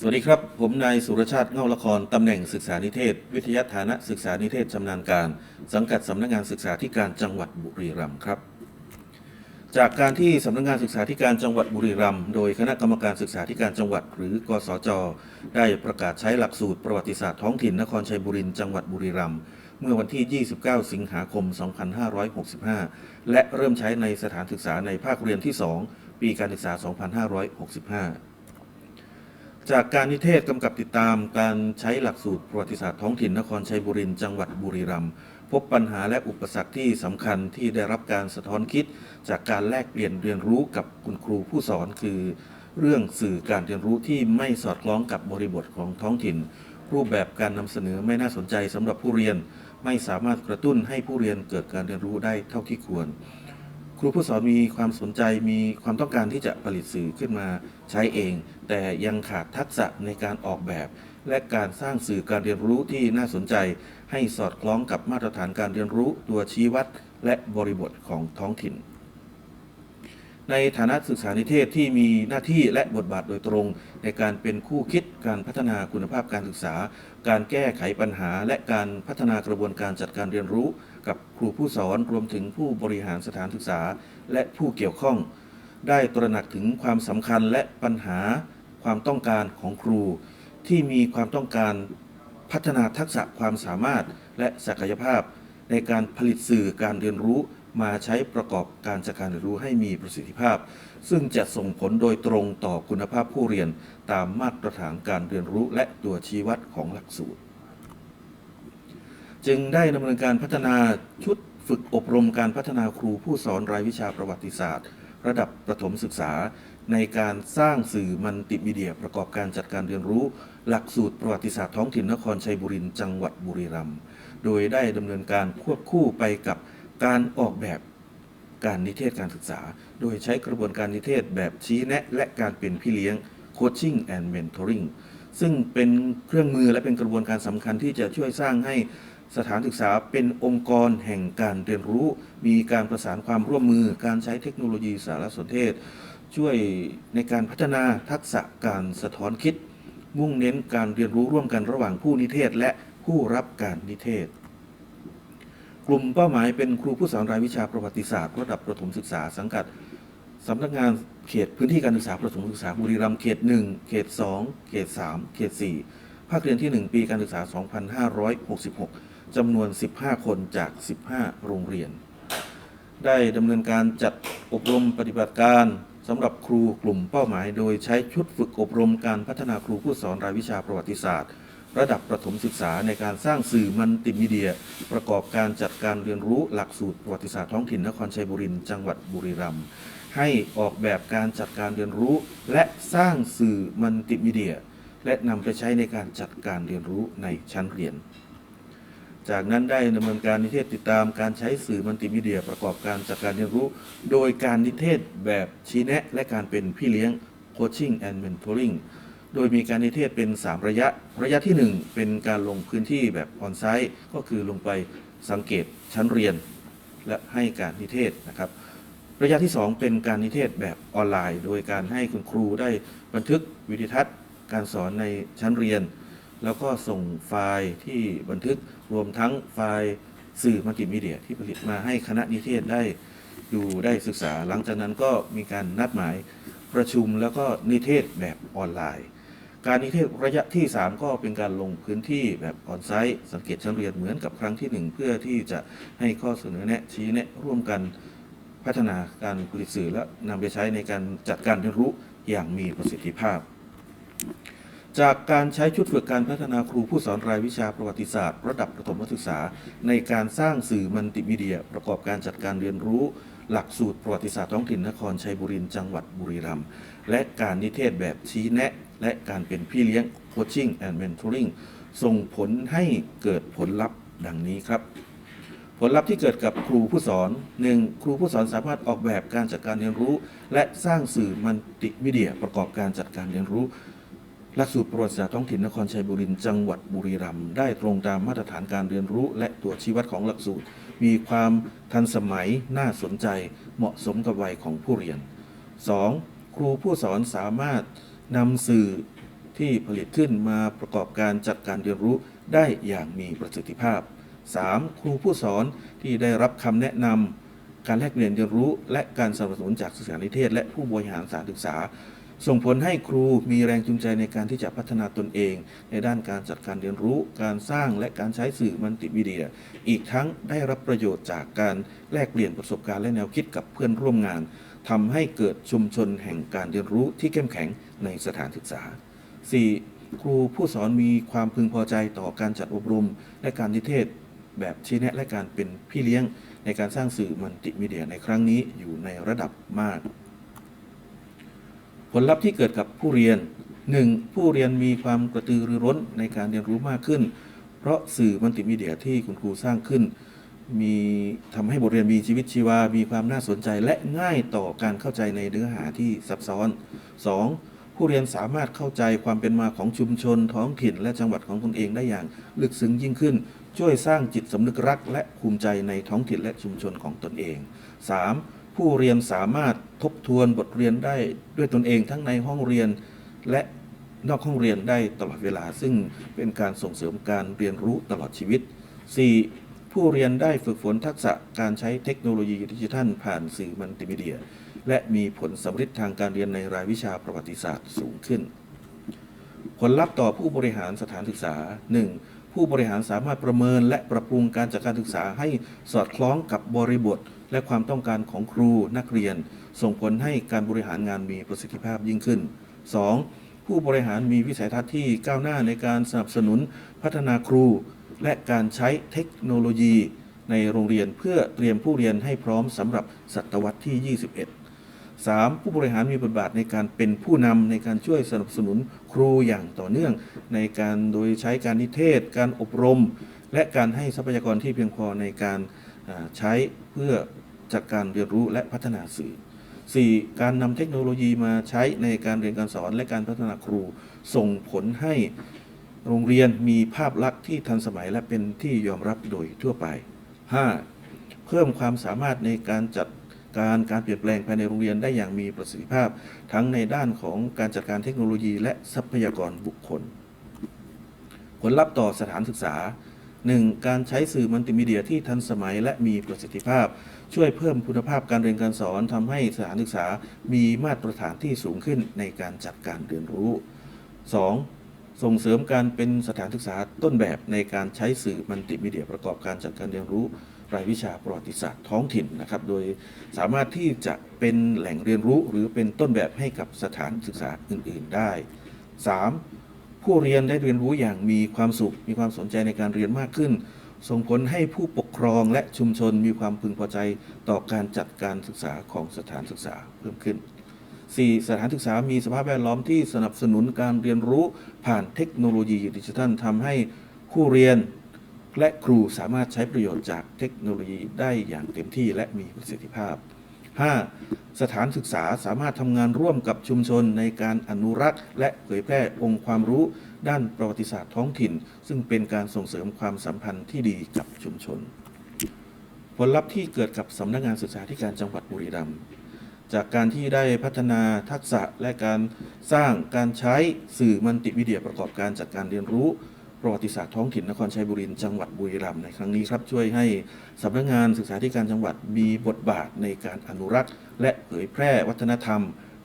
สวัสดีครับ ผมนายสุรชาติเง่าละคร ตำแหน่งศึกษานิเทศ วิทยาฐานะศึกษานิเทศชำนาญการ สังกัดสำนักงานศึกษาธิการจังหวัดบุรีรัมย์ครับ จากการที่สำนักงานศึกษาธิการจังหวัดบุรีรัมย์โดยคณะกรรมการศึกษาธิการจังหวัด หรือกสจ ได้ประกาศใช้หลักสูตรประวัติศาสตร์ท้องถิ่นนครชัยบุรีจังหวัดบุรีรัมย์เมื่อวันที่ 29 สิงหาคม 2565 และเริ่มใช้ในสถานศึกษาในภาคเรียนที่ 2 ปีการศึกษา 2565 จากการนิเทศกำกับติดตามการใช้หลักสูตรประวัติศาสตร์ท้องถิ่นนครชัยบุรีจังหวัดบุรีรัมย์พบปัญหาและอุปสรรคที่สำคัญที่ได้รับการสะท้อนคิด จากการแลกเปลี่ยนเรียนรู้กับคุณครูผู้สอนคือ เรื่องสื่อการเรียนรู้ที่ไม่สอดคล้องกับบริบทของท้องถิ่น รูปแบบการนำเสนอไม่น่าสนใจสำหรับผู้เรียน ไม่สามารถกระตุ้นให้ผู้เรียนเกิดการเรียนรู้ได้เท่าที่ควร ครูผู้สอนมีความสนใจมีความต้องการที่จะผลิตสื่อขึ้นมาใช้เอง แต่ยังขาดทักษะในการออกแบบ และการสร้างสื่อการเรียนรู้ที่น่าสนใจ ให้สอดคล้องกับมาตรฐานการเรียนรู้ตัวชี้วัด และบริบทของท้องถิ่น ในฐานะศึกษานิเทศที่มีหน้าที่และบทบาทโดยตรง ในการเป็นคู่คิดการพัฒนาคุณภาพการศึกษา การแก้ไขปัญหา และการพัฒนากระบวนการจัดการเรียนรู้ กับครูผู้สอนรวมถึงผู้บริหารสถานศึกษา และผู้เกี่ยวข้อง ได้ตระหนักถึงความสำคัญและปัญหาความต้องการของครู ที่มีความต้องการพัฒนาทักษะความสามารถและศักยภาพ ในการผลิตสื่อการเรียนรู้มาใช้ประกอบการจัดการเรียนรู้ให้มีประสิทธิภาพ ซึ่งจะส่งผลโดยตรงต่อคุณภาพผู้เรียนตามมาตรฐานการเรียนรู้และตัวชี้วัดของหลักสูตร จึงได้ดำเนินการพัฒนาชุดฝึกอบรมการพัฒนาครูผู้สอนรายวิชาประวัติศาสตร์ ระดับประถมศึกษา ในการสร้างสื่อมัลติมีเดียประกอบการจัดการเรียนรู้ หลักสูตรประวัติศาสตร์ท้องถิ่นนครชัยบุรีจังหวัดบุรีรัมย์โดยได้ดำเนินการควบคู่ไปกับการออกแบบการนิเทศการศึกษา โดยใช้กระบวนการนิเทศแบบชี้แนะ และการเป็นพี่เลี้ยง Coaching and Mentoring ซึ่งเป็นเครื่องมือและเป็นกระบวนการสำคัญที่จะช่วยสร้างให้ สถานศึกษาเป็นองค์กรแห่งการเรียนรู้ มีการประสานความร่วมมือ การใช้เทคโนโลยีสารสนเทศ ช่วยในการพัฒนาทักษะการสะท้อนคิด มุ่งเน้นการเรียนรู้ร่วมกันระหว่างผู้นิเทศ และผู้รับการนิเทศ กลุ่มเป้าหมายเป็นครูผู้สอนรายวิชาประวัติศาสตร์ระดับประถมศึกษาสังกัดสำนักงานเขตพื้นที่การศึกษาประถมศึกษาบุรีรัมย์เขต 1 เขต 2 เขต 3 เขต 4 ภาคเรียนที่ 1 ปีการศึกษา 2566 จำนวน 15 คนจาก 15 โรงเรียน ได้ดำเนินการจัดอบรมปฏิบัติการสำหรับครูกลุ่มเป้าหมาย โดยใช้ชุดฝึกอบรมการพัฒนาครูผู้สอนรายวิชาประวัติศาสตร์ ระดับประถมศึกษาในการสร้างสื่อมัลติมีเดีย ประกอบการจัดการเรียนรู้หลักสูตรประวัติศาสตร์ท้องถิ่นนครชัยบุรีจังหวัดบุรีรัมย์ให้ออกแบบการจัดการเรียนรู้ และสร้างสื่อมัลติมีเดีย และนำไปใช้ในการจัดการเรียนรู้ในชั้นเรียน จากนั้นได้ดำเนินการนิเทศติดตามการใช้สื่อมัลติมีเดีย ประกอบการจัดการเรียนรู้ โดยการนิเทศแบบชี้แนะ และการเป็นพี่เลี้ยง Coaching and Mentoring โดยมีการนิเทศเป็น 3 ระยะ ระยะทีหนึ่1 เป็นการลงพื้นที่แบบออนไซต์ก็คือลงไปสังเกตชั้นเรียน และให้การนิเทศนะครับ ระยะที่ 2 เป็นการนิเทศแบบออนไลน์ โดยการให้คุณครูได้บันทึกวิดีทัศน์ การสอนในชั้นเรียน แล้วก็ส่งไฟล์ที่บันทึกรวมทั้งไฟล์สื่อมัลติมีเดียที่ผลิตมาให้คณะนิเทศได้ดูได้ศึกษา หลังจากนั้นก็มีการนัดหมายประชุมแล้วก็นิเทศแบบออนไลน์ การนิเทศระยะที่ 3 ก็เป็นการลงพื้นที่แบบออนไซต์สังเกตชั้นเรียนเหมือนกับครั้งที่ 1 เพื่อที่จะให้ข้อเสนอแนะชี้แนะร่วมกันพัฒนาการผลิตสื่อและนำไปใช้ในการจัดการเรียนรู้อย่างมีประสิทธิภาพ จากการใช้ชุดฝึกการพัฒนาครูผู้สอนรายวิชาประวัติศาสตร์ระดับประถมศึกษา ในการสร้างสื่อมัลติมีเดีย ประกอบการจัดการเรียนรู้ หลักสูตรประวัติศาสตร์ท้องถิ่นนครชัยบุรีจังหวัดบุรีรัมย์และการนิเทศแบบชี้แนะ และการเป็นพี่เลี้ยง Coaching and Mentoring ส่งผลให้เกิดผลลัพธ์ดังนี้ครับ ผลลัพธ์ที่เกิดกับครูผู้สอน 1. ครูผู้สอนสามารถออกแบบการจัดการเรียนรู้ และสร้างสื่อมัลติมีเดีย ประกอบการจัดการเรียนรู้ หลักสูตรประวัติศาสตร์ท้องถิ่นนครชัยบุรีจังหวัดบุรีรัมย์ได้ตรงตามมาตรฐานการเรียนรู้ และตัวชี้วัดของหลักสูตร มีความทันสมัยน่าสนใจ เหมาะสมกับวัยของผู้เรียน 2. ครูผู้สอนสามารถนำสื่อที่ผลิตขึ้นมาประกอบการจัดการเรียนรู้ได้อย่างมีประสิทธิภาพ 3. ครูผู้สอนที่ได้รับคำแนะนำการแลกเปลี่ยนเรียนรู้ และการสนับสนุนจากศึกษานิเทศ และผู้บริหารสถานศึกษา ส่งผลให้ครูมีแรงจูงใจในการที่จะพัฒนาตนเอง ในด้านการจัดการเรียนรู้ การสร้างและการใช้สื่อมัลติมีเดีย อีกทั้งได้รับประโยชน์จากการแลกเปลี่ยนประสบการณ์และแนวคิดกับเพื่อนร่วมงานทำให้เกิดชุมชนแห่งการเรียนรู้ที่เข้มแข็งในสถานศึกษา 4. ครูผู้สอนมีความพึงพอใจต่อการจัดอบรม และการนิเทศ แบบชี้แนะและการเป็นพี่เลี้ยง ในการสร้างสื่อมัลติมีเดียในครั้งนี้อยู่ในระดับมาก ลลัพธ์ที่เกิดกับผู้เรียน 1. ผู้เรียนมีความกระตือรือร้นในการเรียนรู้มากขึ้น เพราะสื่อมัลติมีเดียที่คุณครูสร้างขึ้น มีทำให้บทเรียนมีชีวิตชีวา มีความน่าสนใจและง่ายต่อการเข้าใจในเนื้อหาที่ซับซ้อน 2. ผู้เรียนสามารถเข้าใจความเป็นมาของชุมชน ท้องถิ่น และจังหวัดของตนเองได้อย่างลึกซึ้งยิ่งขึ้น ช่วยสร้างจิตสำนึกรัก และภูมิใจในท้องถิ่นและชุมชนของตนเอง 3. ผู้เรียนสามารถทบทวนบทเรียนได้ด้วยตนเองทั้งในห้องเรียน และนอกห้องเรียนได้ตลอดเวลา ซึ่งเป็นการส่งเสริมการเรียนรู้ตลอดชีวิต 4. ผู้เรียนได้ฝึกฝนทักษะการใช้เทคโนโลยีดิจิทัล ผ่านสื่อมัลติมีเดีย และมีผลสำฤทธิ์ทางการเรียนในรายวิชาประวัติศาสตร์สูงขึ้น ผลลัพธ์ต่อผู้บริหารสถานศึกษา 1. ผู้บริหารสามารถประเมินและปรับปรุงการจัดการศึกษาให้สอดคล้องกับบริบท และความต้องการของครูนักเรียน ส่งผลให้การบริหารงานมีประสิทธิภาพยิ่งขึ้น 2. ผู้บริหารมีวิสัยทัศน์ที่ก้าวหน้าในการสนับสนุนพัฒนาครู และการใช้เทคโนโลยี ในโรงเรียนเพื่อเตรียมผู้เรียนให้พร้อมสำหรับศตวรรษที่ 21 3. ผู้บริหารมีบทบาทในการเป็นผู้นำในการช่วยสนับสนุนครูอย่างต่อเนื่อง ในการโดยใช้การนิเทศ การอบรม และการให้ทรัพยากรที่เพียงพอในการ ใช้เพื่อจัดการเรียนรู้และพัฒนาสื่อ 4. การนำเทคโนโลยีมาใช้ในการเรียนการสอนและการพัฒนาครู ส่งผลให้โรงเรียนมีภาพลักษณ์ที่ทันสมัยและเป็นที่ยอมรับโดยทั่วไป 5. เพิ่มความสามารถในการจัดการการเปลี่ยนแปลงภายในโรงเรียนได้อย่างมีประสิทธิภาพ ทั้งในด้านของการจัดการเทคโนโลยีและทรัพยากรบุคคล ผลลัพธ์ต่อสถานศึกษา 1. การใช้สื่อมัลติมีเดียที่ทันสมัยและมีประสิทธิภาพ ช่วยเพิ่มคุณภาพการเรียนการสอนทำให้สถานศึกษามีมาตรฐานที่สูงขึ้นในการจัดการเรียนรู้ 2. ส่งเสริมการเป็นสถานศึกษาต้นแบบในการใช้สื่อมัลติมีเดียประกอบการจัดการเรียนรู้รายวิชาประวัติศาสตร์ท้องถิ่นนะครับ โดยสามารถที่จะเป็นแหล่งเรียนรู้หรือเป็นต้นแบบให้กับสถานศึกษาอื่น ๆได้ 3. ผู้เรียนได้เรียนรู้อย่างมีความสุข มีความสนใจในการเรียนมากขึ้น ส่งผลให้ผู้ปกครองและชุมชนมีความพึงพอใจต่อการจัดการศึกษาของสถานศึกษาเพิ่มขึ้น 4. สถานศึกษามีสภาพแวดล้อมที่สนับสนุนการเรียนรู้ผ่านเทคโนโลยีดิจิทัลทำให้ผู้เรียนและครูสามารถใช้ประโยชน์จากเทคโนโลยีได้อย่างเต็มที่และมีประสิทธิภาพ 5. สถานศึกษาสามารถทำงานร่วมกับชุมชนในการอนุรักษ์ และเผยแพร่องค์ความรู้ด้านประวัติศาสตร์ท้องถิ่น ซึ่งเป็นการส่งเสริมความสัมพันธ์ที่ดีกับชุมชน ผลลัพธ์ที่เกิดกับสำนักงานศึกษาธิการจังหวัดบุรีรัมย์จากการที่ได้พัฒนาทักษะและการสร้างการใช้สื่อมัลติมีเดียประกอบการจัดการเรียนรู้ ประวัติศาสตร์ท้องถิ่นนครชัยบุรีจังหวัดบุรีรัมย์ในครั้งนี้ครับช่วยให้สำนักงานศึกษาธิการจังหวัดมีบทบาทในการอนุรักษ์ และเผยแพร่วัฒนธรรม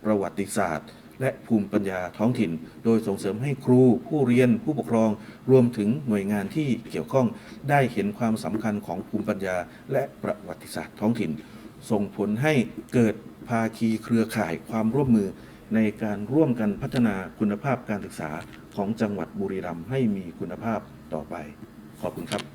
ประวัติศาสตร์ และภูมิปัญญาท้องถิ่น โดยส่งเสริมให้ครู ผู้เรียน ผู้ปกครอง รวมถึงหน่วยงานที่เกี่ยวข้องได้เห็นความสำคัญของภูมิปัญญา และประวัติศาสตร์ท้องถิ่น ส่งผลให้เกิดภาคีเครือข่ายความร่วมมือในการร่วมกันพัฒนาคุณภาพการศึกษา ของจังหวัดบุรีรัมย์ให้มีคุณภาพต่อไป ขอบคุณครับ